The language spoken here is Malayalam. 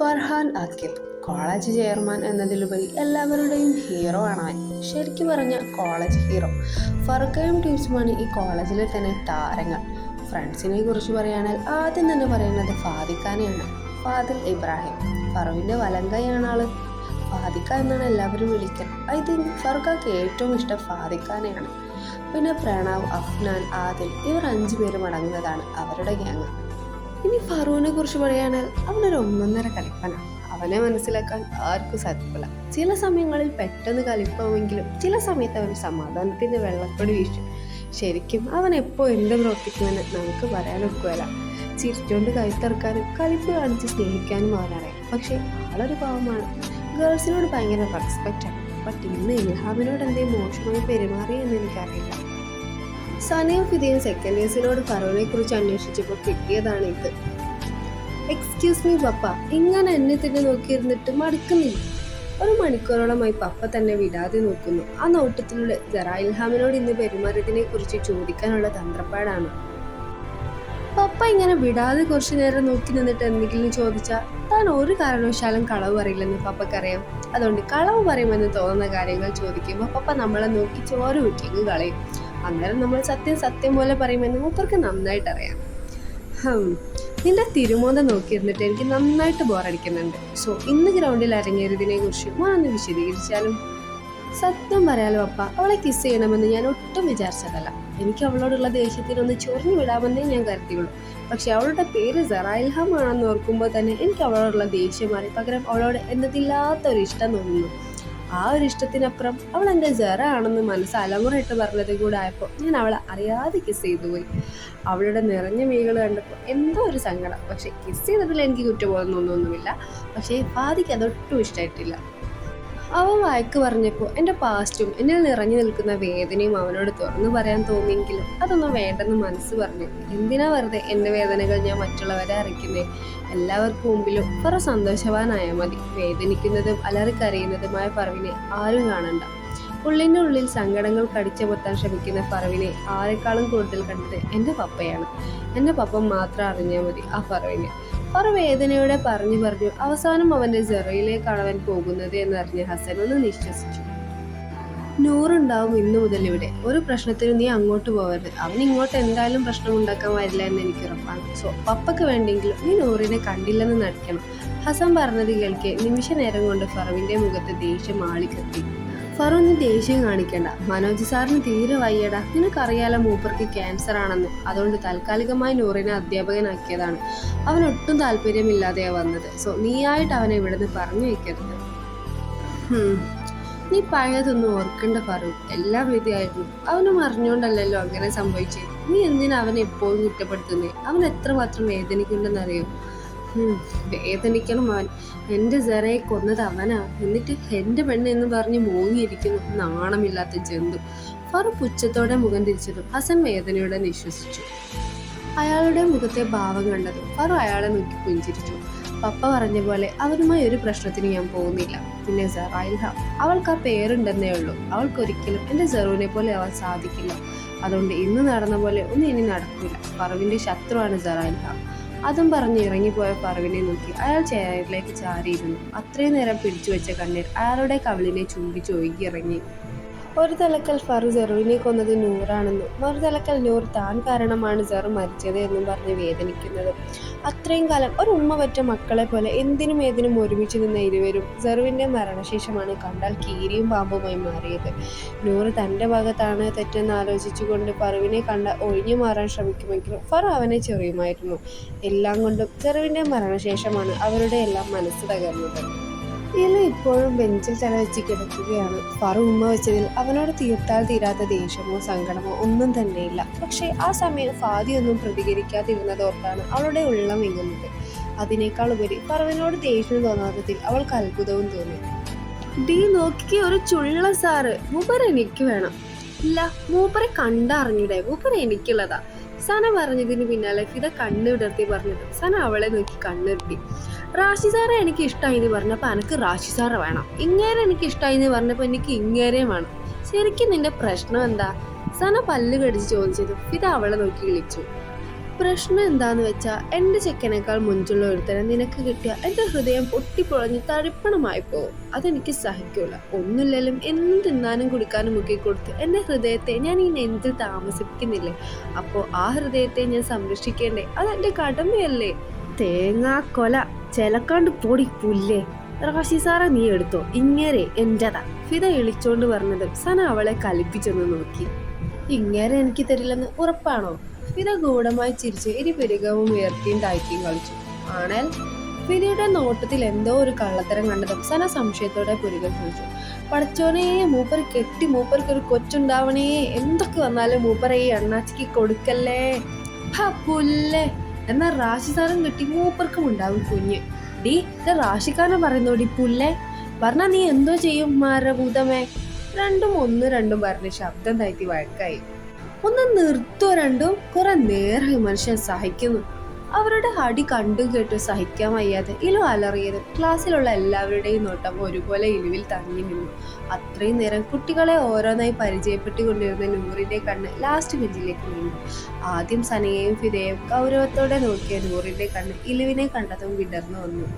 ഫർഹാൻ അക്കിബ് കോളേജ് ചെയർമാൻ എന്നതിലുപരി എല്ലാവരുടെയും ഹീറോ ആണ് അവൻ ശരിക്കും പറഞ്ഞ കോളേജ് ഹീറോ ഫർഖയും ടീംസുമാണ് ഈ കോളേജിലെ തന്നെ താരങ്ങൾ. ഫ്രണ്ട്സിനെ കുറിച്ച് പറയുകയാണെങ്കിൽ ആദ്യം തന്നെ പറയുന്നത് ഫാദിഖാനെയാണ്. ഫാദിൽ ഇബ്രാഹിം. ഫറുവിന്റെ വലങ്കയാണ് ആൾ. ഫാദിക്ക എന്നാണ് എല്ലാവരും വിളിക്കുന്നത് ഐ തിങ്ക് ഫർഖക്ക് ഏറ്റവും ഇഷ്ടം ഫാദിഖാനെയാണ്. പിന്നെ പ്രണവ് അഫ്നാൻ ആദിൽ ഇവർ അഞ്ചു പേരും അടങ്ങുന്നതാണ് അവരുടെ ഗ്യാങ് ഇനി ഫറൂനെ കുറിച്ച് പറയുകയാണെങ്കിൽ അവനൊരു ഒന്നൊന്നര കളിപ്പന. അവനെ മനസ്സിലാക്കാൻ ആർക്കും സാധിക്കില്ല. ചില സമയങ്ങളിൽ പെട്ടെന്ന് കളിപ്പമെങ്കിലും ചില സമയത്ത് അവൻ സമാധാനത്തിന്റെ വെള്ളക്കൊടി വീശും. ശരിക്കും അവൻ എപ്പോ എന്ത് പ്രവർത്തിക്കുമെന്ന് നമുക്ക് ചിരിച്ചോണ്ട് ചിരിച്ചുകൊണ്ട് കൈത്തിറക്കാനും കളിപ്പ് കാണിച്ച് സ്നേഹിക്കാനും അവനറിയാം. പക്ഷേ ആളൊരു പാവമാണ്. ഗേൾസിനോട് ഭയങ്കര റെസ്പെക്റ്റ് ആണ്. ബട്ട് ഇന്ന് ഇൽഹാമിനോട് എന്തേ മോശമായി പെരുമാറി പെരുമാറിയെന്ന് എനിക്കറിയില്ല. സനയും ഫിദയും സെക്കൻഡ് ഇയേഴ്സിനോട് ഫറോനെ കുറിച്ച് അന്വേഷിച്ചപ്പോൾ കിട്ടിയതാണ് ഇത്. Excuse me papa. ഇങ്ങനെ എന്നെ തന്നെ നോക്കിയിരുന്നിട്ട് മടുക്കുന്നില്ല. ഒരു മണിക്കൂറോളമായി പപ്പ തന്നെ വിടാതെ നോക്കുന്നു. ആ നോട്ടത്തിലൂടെ ജറാ ഇൽഹാമിനോട് ഇന്ന് പെരുമാറിയതിനെ കുറിച്ച് ചോദിക്കാനുള്ള തന്ത്രപ്പാടാണ്. പപ്പ ഇങ്ങനെ വിടാതെ കുറച്ചു നേരം നോക്കി നിന്നിട്ട് എന്തെങ്കിലും ചോദിച്ചാൽ താൻ ഒരു കാരണവശാലും കളവ് പറയില്ലെന്ന് പപ്പക്കറിയാം. അതുകൊണ്ട് കളവ് പറയുമെന്ന് തോന്നുന്ന കാര്യങ്ങൾ ചോദിക്കുമ്പോൾ പപ്പ നമ്മളെ നോക്കി ചോര ഊറ്റിങ്ങ് കളയും. അന്നേരം നമ്മൾ സത്യം സത്യം പോലെ പറയുമെന്ന് മൂപ്പർക്ക് നന്നായിട്ട് അറിയാം. ഹം, നിന്റെ തിരുമോന്ത നോക്കിയിരുന്നിട്ട് എനിക്ക് നന്നായിട്ട് ബോറടിക്കുന്നുണ്ട് സോ ഇന്ന് ഗ്രൗണ്ടിൽ അരങ്ങേറിയതിനെ കുറിച്ച് മോനൊന്ന് വിശദീകരിച്ചാലും? സത്യം പറയാലോ അപ്പ അവളെ കിസ് ചെയ്യണമെന്ന് ഞാൻ ഒട്ടും വിചാരിച്ചതല്ല. എനിക്ക് അവളോടുള്ള ദേഷ്യത്തിനൊന്ന് ചൊറിഞ്ഞു വിടാമെന്നേ ഞാൻ കരുതിയുള്ളൂ. പക്ഷെ അവളുടെ പേര് സറായിൽഹാം ആണെന്ന് ഓർക്കുമ്പോൾ തന്നെ എനിക്ക് അവളോടുള്ള ദേഷ്യം മാറി. പകരം അവളോട് എന്നതില്ലാത്ത ഒരു ഇഷ്ടം തോന്നുന്നു. ആ ഒരു ഇഷ്ടത്തിനപ്പുറം അവൾ എന്റെ ജെറ ആണെന്ന് മനസ്സ് അലമുറയിട്ട് പറഞ്ഞത് കൂടെ ആയപ്പോൾ ഞാൻ അവളെ അറിയാതെ കിസ് ചെയ്തു പോയി. അവളുടെ നിറഞ്ഞ മീകൾ കണ്ടപ്പോൾ എന്തോ ഒരു സങ്കടം. പക്ഷേ കിസ് ചെയ്തതിൽ എനിക്ക് കുറ്റബോധം തോന്നുന്നൊന്നുമില്ല പക്ഷേ ഫാദിക്ക് അതൊട്ടും ഇഷ്ടമായിട്ടില്ല. അവൻ വഴക്ക് പറഞ്ഞപ്പോൾ എന്റെ പാസ്റ്റും എന്നിൽ നിറഞ്ഞു നിൽക്കുന്ന വേദനയും അവനോട് തുറന്നു പറയാൻ തോന്നിയെങ്കിലും അതൊന്നും വേണ്ടെന്ന് മനസ്സ് പറഞ്ഞു. എന്തിനാ വെറുതെ എന്റെ വേദനകൾ ഞാൻ മറ്റുള്ളവരെ അറിയിക്കുന്നത് എല്ലാവർക്കും മുമ്പിലും കുറെ സന്തോഷവാനായാൽ മതി. വേദനിക്കുന്നതും അലറിക്കറിയുന്നതുമായ പറവിനെ ആരും കാണണ്ട. ഉള്ളിന്റെ ഉള്ളിൽ സങ്കടങ്ങൾ കടിച്ചമർത്താൻ ശ്രമിക്കുന്ന പറവിനെ ആരെക്കാളും കൂടുതൽ കണ്ടത് എന്റെ പപ്പയാണ്. എന്റെ പപ്പ മാത്രം അറിഞ്ഞാൽ മതി ആ പറവിനെ. പറ വേദനയോടെ പറഞ്ഞു പറഞ്ഞു അവസാനം അവന്റെ ജെറയിലേക്കാണ് അവൻ പോകുന്നത് എന്നറിഞ്ഞ് ഹസൻ ഒന്ന് നിശ്വസിച്ചു. നൂറുണ്ടാവും ഇന്നു മുതൽ ഇവിടെ. ഒരു പ്രശ്നത്തിനും നീ അങ്ങോട്ട് പോകരുത്. അവൻ ഇങ്ങോട്ട് എന്തായാലും പ്രശ്നം ഉണ്ടാക്കാൻ വരില്ല എന്ന് എനിക്ക് ഉറപ്പാണ്. സോ പപ്പക്ക് വേണ്ടെങ്കിലും നീ നൂറിനെ കണ്ടില്ലെന്ന് നടിക്കണം. ഹസൻ പറഞ്ഞത് കേൾക്കെ നിമിഷ നേരം കൊണ്ട് ഫറവിന്റെ മുഖത്ത് ദേഷ്യം ആളിക്കത്തി. ഫറു നീ ദേഷ്യം കാണിക്കണ്ട. മനോജ് സാറിന് തീരെ വയ്യടാ. നിനക്കറിയാലോ മൂപ്പർക്ക് ക്യാൻസർ ആണെന്ന്. അതുകൊണ്ട് താൽക്കാലികമായി നൂറിനെ അധ്യാപകനാക്കിയതാണ്. അവൻ ഒട്ടും താല്പര്യമില്ലാതെയാ വന്നത്. സോ നീയായിട്ട് അവനെ ഇവിടുന്ന് പറഞ്ഞു വയ്ക്കരുത് നീ പഴയതൊന്നും ഓർക്കണ്ട ഫറൂഖ്. എല്ലാം വിധിയായിരുന്നു. അവനും അറിഞ്ഞുകൊണ്ടല്ലല്ലോ അങ്ങനെ സംഭവിച്ചേ. നീ എന്തിനാ അവനെ എപ്പോഴും കുറ്റപ്പെടുത്തുന്നേ? അവൻ എത്രമാത്രം വേദനിക്കുന്നുണ്ടെന്നറിയോ? വേദനിക്കണം അവൻ. എന്റെ സെറയെ കൊന്നത് അവനാ. എന്നിട്ട് എന്റെ പെണ്ണ് എന്ന് പറഞ്ഞ് മൂങ്ങിയിരിക്കുന്നു. നാണമില്ലാത്ത ജന്തു. ഫറു പുച്ഛത്തോടെ മുഖം തിരിച്ചതും ഹസൻ വേദനയോടെ നിശ്വസിച്ചു. അയാളുടെ മുഖത്തെ ഭാവം കണ്ടതും ഫറു അയാളെ നോക്കി പുഞ്ചിരിച്ചു. പപ്പ പറഞ്ഞ പോലെ അവരുമായി ഒരു പ്രശ്നത്തിന് ഞാൻ പോകുന്നില്ല. പിന്നെ സെറായിൽഹ അവൾക്ക് ആ പേരുണ്ടെന്നേ ഉള്ളൂ. അവൾക്കൊരിക്കലും എന്റെ സെറുവിനെ പോലെ അവൻ സാധിക്കില്ല. അതുകൊണ്ട് ഇന്ന് നടന്ന പോലെ ഒന്നും ഇനി നടക്കില്ല പറവിന്റെ ശത്രുവാണ് സെറായിൽഹ അതും പറഞ്ഞ് ഇറങ്ങിപ്പോയ പറവിനെ നോക്കി. അയാൾ ചെയറിലേക്ക് ചാരിയിരുന്നു. അത്രയും നേരം പിടിച്ചു വെച്ച കണ്ണീർ അയാളുടെ കവിളിനെ ചുംബിച്ച് ഇറങ്ങി. ഒരു തലക്കൽ ഫറു ജെറുവിനെ കൊന്നത് നൂറാണെന്നും മറുതലക്കൽ നൂർ താൻ കാരണമാണ് ജെറു മരിച്ചത് എന്നും പറഞ്ഞ് വേദനിക്കുന്നത്. അത്രയും കാലം ഒരു ഉമ്മ പറ്റ മക്കളെ പോലെ എന്തിനും ഏതിനും ഒരുമിച്ച് നിന്ന ഇരുവരും ജെറുവിന്റെ മരണശേഷമാണ് കണ്ടാൽ കീരിയും പാമ്പുമായി മാറിയത്. നൂർ തന്റെ ഭാഗത്താണ് തെറ്റെന്ന് ആലോചിച്ചുകൊണ്ട് ഫറുവിനെ കണ്ട ഒഴിഞ്ഞു മാറാൻ ശ്രമിക്കുമെങ്കിലും ഫറു അവനെ ചെറിയുമായിരുന്നു. എല്ലാം കൊണ്ടും ജെറുവിന്റെ മരണശേഷമാണ് അവരുടെ എല്ലാം മനസ്സ് തകർന്നത്. ഇല ഇപ്പോഴും ബെഞ്ചിൽ തലവെച്ച് കിടക്കുകയാണ്. ഫറു ഉമ്മ വെച്ചതിൽ അവനോട് തീർത്താൽ തീരാത്ത ദേഷ്യമോ സങ്കടമോ ഒന്നും തന്നെയില്ല. പക്ഷേ ആ സമയം ഫാദി ഒന്നും പ്രതികരിക്കാതിരുന്നതോർത്താണ് അവളുടെ ഉള്ളം വിങ്ങുന്നത്. അതിനേക്കാൾ ഉപരി പറവനോട് ദേഷ്യം തോന്നാത്തതിൽ അവൾക്ക് അത്ഭുതവും തോന്നി. ഡീ നോക്കിക്ക് ഒരു ചുള്ള സാറ്. മൂപ്പർ എനിക്ക് വേണം. ഇല്ല മൂപ്പറെ കണ്ടറിഞ്ഞൂടെ? മൂപ്പർ എനിക്കുള്ളതാ. സന പറഞ്ഞതിന് പിന്നാലെ ഫിത കണ്ണുവിടർത്തി പറഞ്ഞത്. സന അവളെ നോക്കി കണ്ണിരുത്തി. റാഷി സാറെ എനിക്ക് ഇഷ്ടമായി എന്ന് പറഞ്ഞപ്പോൾ എനിക്ക് റാഷി സാറ് വേണം. ഇങ്ങേരെ എനിക്ക് ഇഷ്ടമായി എന്ന് പറഞ്ഞപ്പോൾ എനിക്ക് ഇങ്ങേരെയും വേണം. ശരിക്കും നിന്റെ പ്രശ്നം എന്താ? സന പല്ല് കടിച്ച് ചോദിച്ചത് ഇത് അവളെ നോക്കി വിളിച്ചു. പ്രശ്നം എന്താന്ന് വെച്ചാ എന്റെ ചെക്കനേക്കാൾ മുഞ്ചുള്ള ഒരുത്തരം നിനക്ക് കിട്ടിയ എന്റെ ഹൃദയം പൊട്ടിപ്പൊളഞ്ഞ് തരിപ്പണമായി പോകും അതെനിക്ക് സഹിക്കൂല. ഒന്നുമില്ലെങ്കിലും എന്ത് തിന്നാനും കുടിക്കാനും മുക്കി കൊടുത്ത് എന്റെ ഹൃദയത്തെ ഞാൻ ഈ നെഞ്ചിൽ താമസിപ്പിക്കുന്നില്ലേ? അപ്പോൾ ആ ഹൃദയത്തെ ഞാൻ സംരക്ഷിക്കേണ്ടേ? അതെന്റെ കടമയല്ലേ? തേങ്ങാ കൊല ചെലക്കാണ്ട് പൊടി പുല്ലേ. റാഷി സാറ നീ എടുത്തോ. ഇങ്ങനെ എന്റെതാ ഫിത ഇളിച്ചോണ്ട് പറഞ്ഞത് സന അവളെ കലിപ്പിച്ചൊന്ന് നോക്കി. ഇങ്ങനെ എനിക്ക് തരില്ലെന്ന് ഉറപ്പാണോ? ഫിത ഗൂഢമായി ചിരിച്ച് ഇരു പെരുകവും ഉയർത്തിയും താഴ്ത്തിയും കളിച്ചു. ആണേൽ? ഫിദയുടെ നോട്ടത്തിൽ എന്തോ ഒരു കള്ളത്തരം കണ്ടതും സന സംശയത്തോടെ പുരുകൾ ചോദിച്ചു പഠിച്ചോനെ മൂപ്പർ കെട്ടി മൂപ്പർക്ക് ഒരു കൊച്ചുണ്ടാവണേ. എന്തൊക്കെ വന്നാലും മൂപ്പർ ഈ അണ്ണാച്ചിക്ക് കൊടുക്കല്ലേ? പുല്ലേ. എന്നാ റാശി സാറും കിട്ടി മൂപ്പർക്കും ഉണ്ടാവും കുഞ്ഞ്. ഡി ഇത് റാഷിക്കാരനെ പറയുന്നോടി പുല്ലേ? പറഞ്ഞാ നീ എന്തോ ചെയ്യും മാരഭൂതമേ? രണ്ടും ഒന്ന് രണ്ടും പറഞ്ഞ് ശബ്ദം താഴ്ത്തി വഴക്കായി. ഒന്ന് നിർത്തോ രണ്ടും കുറെ നേരം മനുഷ്യൻ സഹിക്കുന്നു. അവരുടെ അടി കണ്ടു കേട്ടു സഹിക്കാൻ വയ്യാതെ ഇലു അലറിയത്. ക്ലാസ്സിലുള്ള എല്ലാവരുടെയും നോട്ടം ഒരുപോലെ ഇലുവിൽ തങ്ങി നിന്നു. അത്രയും നേരം കുട്ടികളെ ഓരോന്നായി പരിചയപ്പെട്ടുകൊണ്ടിരുന്ന നൂറിന്റെ കണ്ണ് ലാസ്റ്റ് ബെഞ്ചിലേക്ക് നീങ്ങി. ആദ്യം സനയെയും ഫിദയെയും ഗൗരവത്തോടെ നോക്കിയ നൂറിന്റെ കണ്ണ് ഇലുവിനെ കണ്ടതും വിടർന്നു വന്നു.